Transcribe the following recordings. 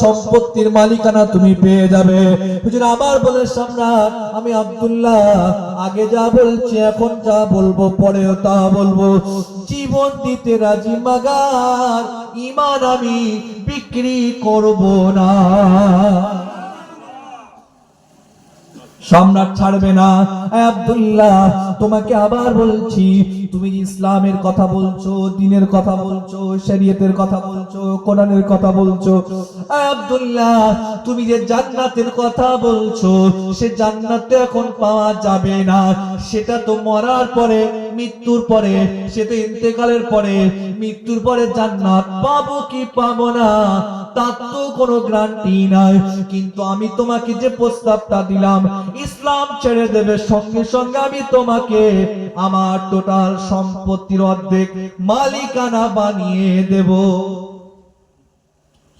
সম্পত্তির মালিকানা তুমি পেয়ে যাবে। আবার বলে সম্রাট, আমি আব্দুল্লাহ, আগে যা বলছি, এখন যা বলব, পরেও তা বলব। জীবন দিতে রাজি মাগার ইমান আমি বিক্রি করব না। সম্রাট ছাড়বে না। আব্দুল্লাহ, তোমাকে আবার বলছি তুমি ইসলামের কথা বলছো, দিনের কথা বলছো, শরীয়তের কথা বলছো, কোরআনের কথা বলছো আব্দুল্লাহ, তুমি যে জান্নাতের কথা বলছো, সে জান্নাত এখন পাওয়া যাবে না। সেটা তো মরার পরে, মৃত্যুর পরে, সে তো ইন্তেকালের পরে, মৃত্যুর পরে জান্নাত পাবো কি পাবো না, তার তো কোনো গ্যারান্টি নাই। কিন্তু আমি তোমাকে যে প্রস্তাবটা দিলাম, ইসলাম ছেড়ে দেবে সঙ্গে সঙ্গে আমি তোমাকে, আমার টোটাল সম্পত্তির অর্ধেক মালিকানা বানিয়ে দেব।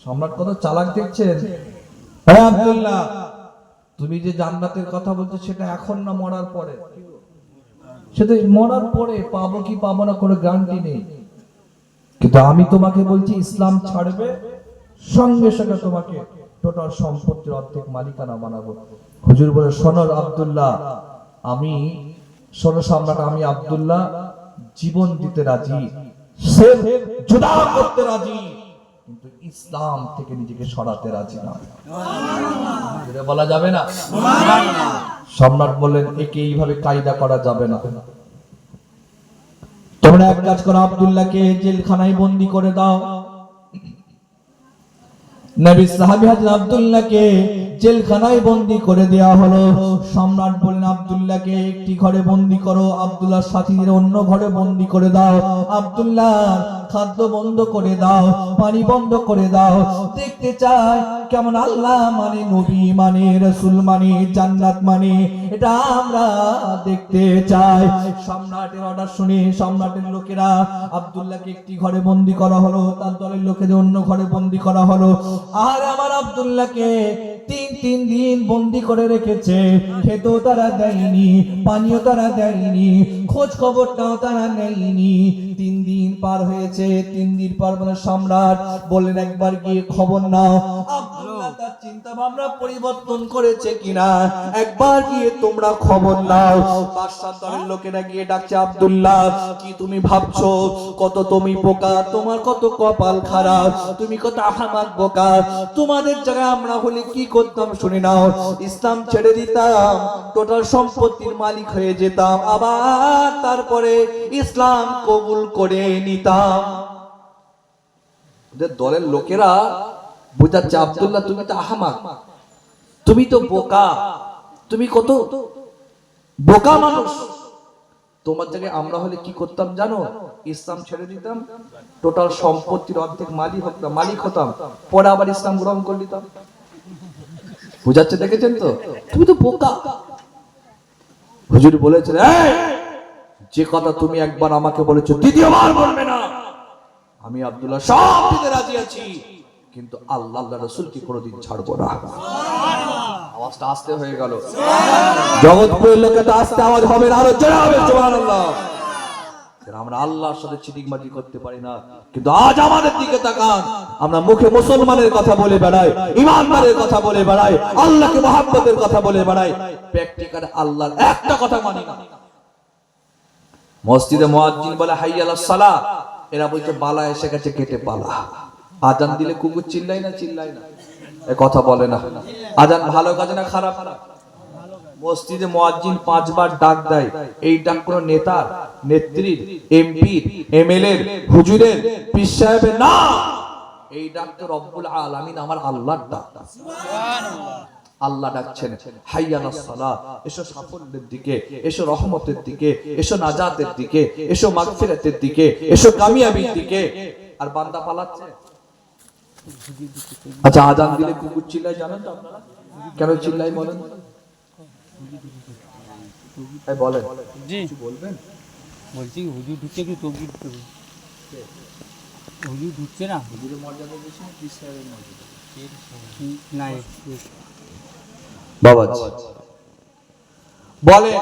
সম্রাট কত চালাক দেখছেন? হ্যাঁ আব্দুল্লাহ। তুমি যে জান্নাতের কথা বলছো সেটা এখন না মরার পরে? সেটা মরার পরে পাবো কি পাবো না কোনো গ্যারান্টি নেই। কিন্তু আমি তোমাকে বলছি ইসলাম ছাড়বে সঙ্গে সঙ্গে তোমাকে টোটাল সম্পত্তির অর্ধেক মালিকানা বানাবো। হুজুর বলে সোনার আব্দুল্লাহ আমি সোনো সম্রাট আমি আব্দুল্লাহ জীবন দিতে রাজি সে জুদা করতে রাজি কিন্তু ইসলাম থেকে নিজেকে সরাতে রাজি না। বলা যাবে না? সম্রাট বললেন একে এইভাবে কায়দা করা যাবে না। তোমরা এক কাজ করো আব্দুল্লাহকে জেলখানায় বন্দি করে দাও। নবী সাহাবী হযরত আব্দুল্লাহকে জেলখানায় বন্দি করে দেয়া হলো। সম্রাট বললেন, আব্দুল্লাহকে একটি ঘরে বন্দি করো আব্দুল্লাহ সাথীদের অন্য ঘরে বন্দি করে দাও। আব্দুল্লাহ খাদ্য বন্ধ করে দাও, পানি বন্ধ করে দাও। দেখতে চাই কেমন আল্লাহ মানে নবী মানে রসুল মানে জান্নাত মানে এটা আমরা দেখতে চাই। সম্রাটের অর্ডার শুনে সম্রাটের লোকেরা আব্দুল্লাহকে একটি ঘরে বন্দি করা হলো, তার দলের লোকেদের অন্য ঘরে বন্দি করা হলো। আর আমার আব্দুল্লাহকে তিন তিন দিন বন্দি করে রেখেছে। খেতেও তারা দেয়নি, পানীয় তারা দেয়নি, খোঁজ খবরটাও তারা নেয়নি। তিন দিন পার হয়েছে, তিন দিন পার মানে সম্রাট বললেন একবার গিয়ে খবর নাও। তার চিন্তা ভাবনা পরিবর্তন করেছে কিনা? একবার গিয়ে তোমরা খবর নাও। বাদশাহ লোকেরা গিয়ে ডাকছে, আব্দুল্লাহ, কি তুমি ভাবছ? কত তুমি বোকা, তোমার কত কপাল খারাপ, তুমি কত আহামাক বোকা। তোমাদের জায়গায় আমরা হলে কি করতাম শুনে নাও। ইসলাম ছেড়ে দিতাম, টোটাল সম্পত্তির মালিক হয়ে যেতাম। আবার তারপরে ইসলাম কবুল করে নিতাম। দলের লোকেরা বোঝাচ্ছে আবদুল্লাহ তুমি তো আহামাক তুমি তো বোকা। তুমি কত বোকা মানুষ। তোমার জায়গায় আমরা হলে কি করতাম জানো? ইসলাম ছেড়ে দিতাম টোটাল সম্পত্তির অর্ধেক মালিক হতাম মালিক হতাম। পরে আবার ইসলাম গ্রহণ করে নিতাম। বুঝাচ্ছে দেখেছেন তো? তুমি তো বোকা। হুজুর বলেছেন "এই, যে কথা তুমি একবার আমাকে বলেছ দ্বিতীয়বার বলবে না। আমি আব্দুল্লাহ সব দিতে রাজি আছি। কিন্তু আল্লাহ আল্লাহ রসুলকে কোনোদিন ছাড়বো না? আওয়াজটা আস্তে হয়ে গেল। জগৎপুরের লোকে আস্তে আওয়াজ হবে না, আরও জোরে হবে কারণ আমরা আল্লাহর সাথে চিটিংবাজি করতে পারি না, কিন্তু আজ আমাদের দিকে তাকান। আমরা মুখে মুসলমানের কথা বলে বেড়াই, ইমানদারের কথা বলে বেড়াই, আল্লাহকে মহাব্বতের কথা বলে বেড়াই, প্র্যাকটিক্যালে আল্লাহর একটা কথা মানি না। মসজিদে মুয়াজ্জিন বলে, হাইয়ালাস সালাহ। এরা বলছে, বালা এসে গেছে, কেটে পালা। আজান দিলে কুকুর চিল্লাই না? চিল্লাই না। এ কথা বলে না। আজান ভালো কাজ না খারাপ? মসজিদে মুয়াজ্জিন পাঁচবার ডাক দেয়। এই ডাক কোন নেতার, নেত্রীর, এমপির, এমএলএর, হুজুরের, পীর সাহেবের না! এই ডাক তো রব্বুল আলামিন আমার আল্লাহর ডাক। আল্লাহ ডাকছেন হাইয়ানাস সালাত এসো সাফল্যের দিকে, এসো রহমতের দিকে, এসো নাজাতের দিকে, এসো মাগফিরাতের দিকে, এসো কামিয়াবির দিকে। আর বান্দা পালাচ্ছে। আচ্ছা আজান দিলে কুকুর চিল্লায় জানেন তো আপনারা? কেন চিল্লাই বলেন? বলেন। জি। বলবেন? বলছি হুজুর ঢুকছে কি তবজি ঢুকতে হবে? হুজুর ঢুকছে না? হুজুরের মর্যাদা বেশি না পীর সাহেবের মর্যাদা না বাবা বলেন।